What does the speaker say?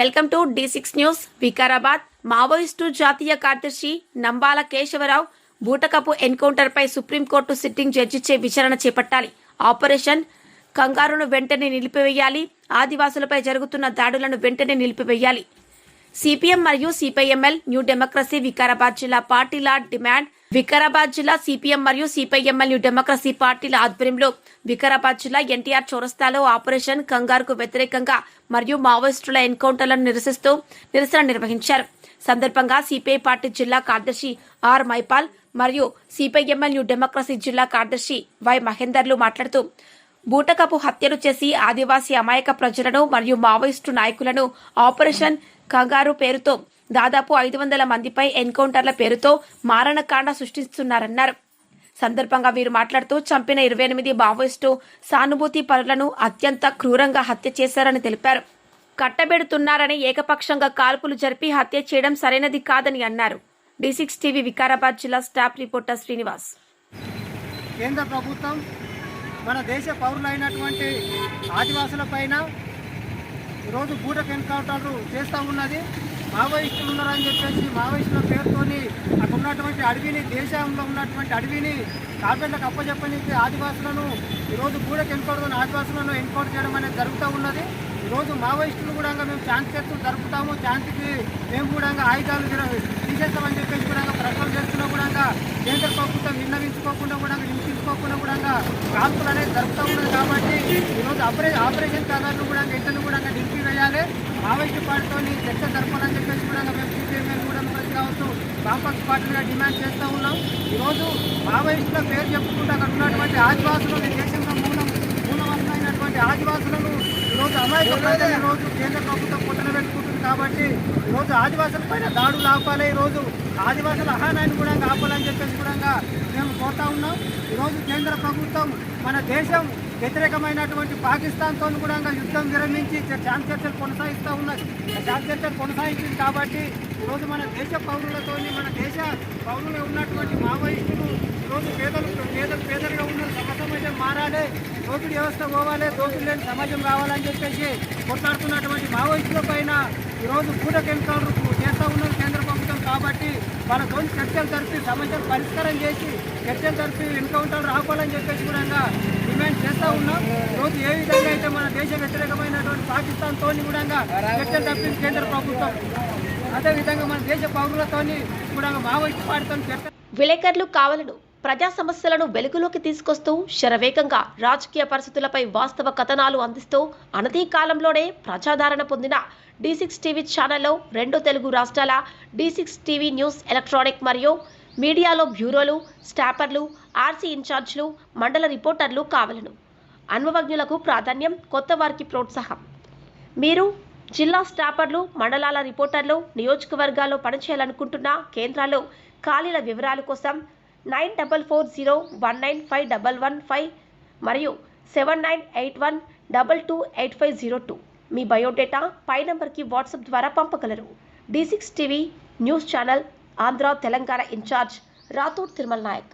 Welcome to D six news Vikarabad. Maoist జాతీయ కార్యదర్శి నంబాల కేశవరావు బూటకపు ఎన్కౌంటర్పై సుప్రీంకోర్టు సిట్టింగ్ జడ్జిచే విచారణ చేపట్టాలి. ఆపరేషన్ కంగారును వెంటనే నిలిపివేయాలి. ఆదివాసులపై జరుగుతున్న దాడులను వెంటనే నిలిపివేయాలి. సిపిఎం మరియు సిపిఐఎంఎల్ న్యూ డెమోక్రసీ వికారాబాద్ జిల్లా పార్టీల డిమాండ్ వికారాబాద్ జిల్లా సిపిఎం మరియు సిపిఐఎంఎల్ న్యూ డెమోక్రసీ పార్టీల ఆధ్వర్యంలో వికారాబాద్ జిల్లా ఎన్టీఆర్ చౌరస్తాలో ఆపరేషన్ కంగారుకు వ్యతిరేకంగా మరియు మావోయిస్టుల ఎన్కౌంటర్లను నిరసిస్తూ నిరసన నిర్వహించారు. సందర్భంగా సిపిఐ పార్టీ జిల్లా కార్యదర్శి ఆర్ మైపాల్ మరియు సిపిఐఎంఎల్ న్యూ డెమోక్రసీ జిల్లా కార్యదర్శి వై మహేందర్లు మాట్లాడుతూ బూటకపు హత్యలు చేసి ఆదివాసీ అమాయక ప్రజలను మరియు మావోయిస్టు నాయకులను ఆపరేషన్ కంగారు పేరుతో దాదాపు ఐదు వందల మందిపై ఎన్కౌంటర్ల పేరుతో మారణకాండ సృష్టిస్తున్నారన్నారు. సందర్భంగా వీరు మాట్లాడుతూ చంపిన ఇరవై ఎనిమిది మావోయిస్టు సానుభూతి పరులను అత్యంత క్రూరంగా హత్య చేశారని తెలిపారు. కట్టబెడుతున్నారని ఏకపక్షంగా కాల్పులు జరిపి హత్య చేయడం సరైనది కాదని అన్నారు. డి సిక్స్ టీవీ వికారాబాద్ జిల్లా స్టాఫ్ రిపోర్టర్ శ్రీనివాస్. కేంద్ర ప్రభుత్వం మన దేశ పౌరులైనటువంటి ఆదివాసుల పైన ఈరోజు బూటకు ఎన్కౌంటర్లు చేస్తూ ఉన్నది. మావోయిస్టులు ఉన్నారని చెప్పేసి మావోయిస్టుల పేరుతోని అక్కడ ఉన్నటువంటి అడవిని దేశంలో ఉన్నటువంటి అడవిని కార్పెట్లకు అప్పచెప్పని ఆదివాసులను ఈరోజు బూటకు ఎన్కౌంటర్ ఆదివాసులను ఎన్కౌంటర్ చేయడం అనేది జరుగుతూ ఉన్నది. ఈరోజు మావోయిస్టులు కూడా మేము శాంతి చర్చలు జరుపుతాము. శాంతికి మేము కూడా ఆయుధాలు తీసేస్తామని చెప్పేసి కూడా ప్రకటన చేస్తున్నా కూడా కేంద్ర ప్రభుత్వం విన్నవించుకోకుండా కూడా వినిపించుకోకుండా కూడా కాల్పులు అనేది జరుగుతూ ఉన్నది కాబట్టి ఈరోజు ఆపరే ఆపరేషన్ కాదాలు కూడా వెంటనే కూడా నిలిపివేయాలి మావోయిస్టు పార్టీతో చర్చ జరపాలని చెప్పేసి కూడా మేము సిపిఎంఎల్ కూడా ప్రతి కావచ్చు. వామపక్ష పార్టీగా డిమాండ్ చేస్తూ ఉన్నాం. ఈరోజు మావోయిస్టుల పేరు చెప్పుకుంటూ అక్కడ ఉన్నటువంటి ఆదివాసులు దేశంలో మూలం మూలవంతమైనటువంటి ఆదివాసులను ఈరోజు అమాయక రోజు ఈరోజు కేంద్ర ప్రభుత్వం పుట్టన పెట్టుకుంటున్నారు కాబట్టి ఈరోజు ఆదివాసుల పైన దాడులు ఆపాలి ఈరోజు. ఆదివాసుల అహానాన్ని కూడా ఆపాలని చెప్పేసి కూడా మేము కోరుతా ఉన్నాం. ఈరోజు కేంద్ర ప్రభుత్వం మన దేశం వ్యతిరేకమైనటువంటి పాకిస్తాన్తో కూడా యుద్ధం విరమించి చ- శాంతి చర్చలు కొనసాగిస్తూ ఉన్నది. శాంతి చర్చలు కొనసాగించింది కాబట్టి ఈరోజు మన దేశ పౌరులతో మన దేశ పౌరులు ఉన్నటువంటి మావోయిస్టులు ఈరోజు పేదలు పేదలు పేదలుగా ఉన్న సమ సమాజం మారాలి. దోపిడీ వ్యవస్థ పోవాలి. దోపిడీ లేని సమాజం రావాలని చెప్పేసి కొట్లాడుతున్నటువంటి మావోయిస్టుల పైన ఈరోజు పూటకు ఎన్కౌంటర్ చేస్తూ ఉన్నది కేంద్ర ప్రభుత్వం కాబట్టి వాళ్ళతో చర్చలు జరిపి సమస్యలు పరిష్కారం చేసి చర్చలు జరిపి ఎన్కౌంటర్ రావాలని చెప్పేసి కూడా డిమాండ్ చేస్తూ ఉన్నాం. ఈరోజు ఏ విధంగా అయితే మన దేశ వ్యతిరేకమైనటువంటి పాకిస్తాన్తో కూడా చర్చలు తప్పింది కేంద్ర ప్రభుత్వం అదేవిధంగా మన దేశ పౌరులతో కూడా మావోయిస్ట్ పార్టీతో చర్చ విలేకరులు కావాలను ప్రజా సమస్యలను వెలుగులోకి తీసుకొస్తూ శరవేగంగా రాజకీయ పరిస్థితులపై వాస్తవ కథనాలు అందిస్తూ అనతీ కాలంలోనే ప్రజాదరణ పొందిన డి సిక్స్ టీవీ ఛానల్లో రెండు తెలుగు రాష్ట్రాల D six TV news electronic మరియు మీడియాలో బ్యూరోలు స్టాపర్లు ఆర్సీ ఇన్ఛార్జ్లు మండల రిపోర్టర్లు కావలను. అనుభవజ్ఞులకు ప్రాధాన్యం కొత్త వారికి ప్రోత్సాహం. మీరు జిల్లా స్టాపర్లు మండలాల రిపోర్టర్లు నియోజకవర్గాల్లో పనిచేయాలనుకుంటున్న కేంద్రాల్లో ఖాళీల వివరాల కోసం nine double four zero one nine five double one five మరియు seven nine eight one double two eight five zero two. మీ బయోడేటా పై నంబర్కి వాట్సాప్ ద్వారా పంపగలరు. D six TV news channel Andhra Telangana in charge Rathod Tirumala Nayak.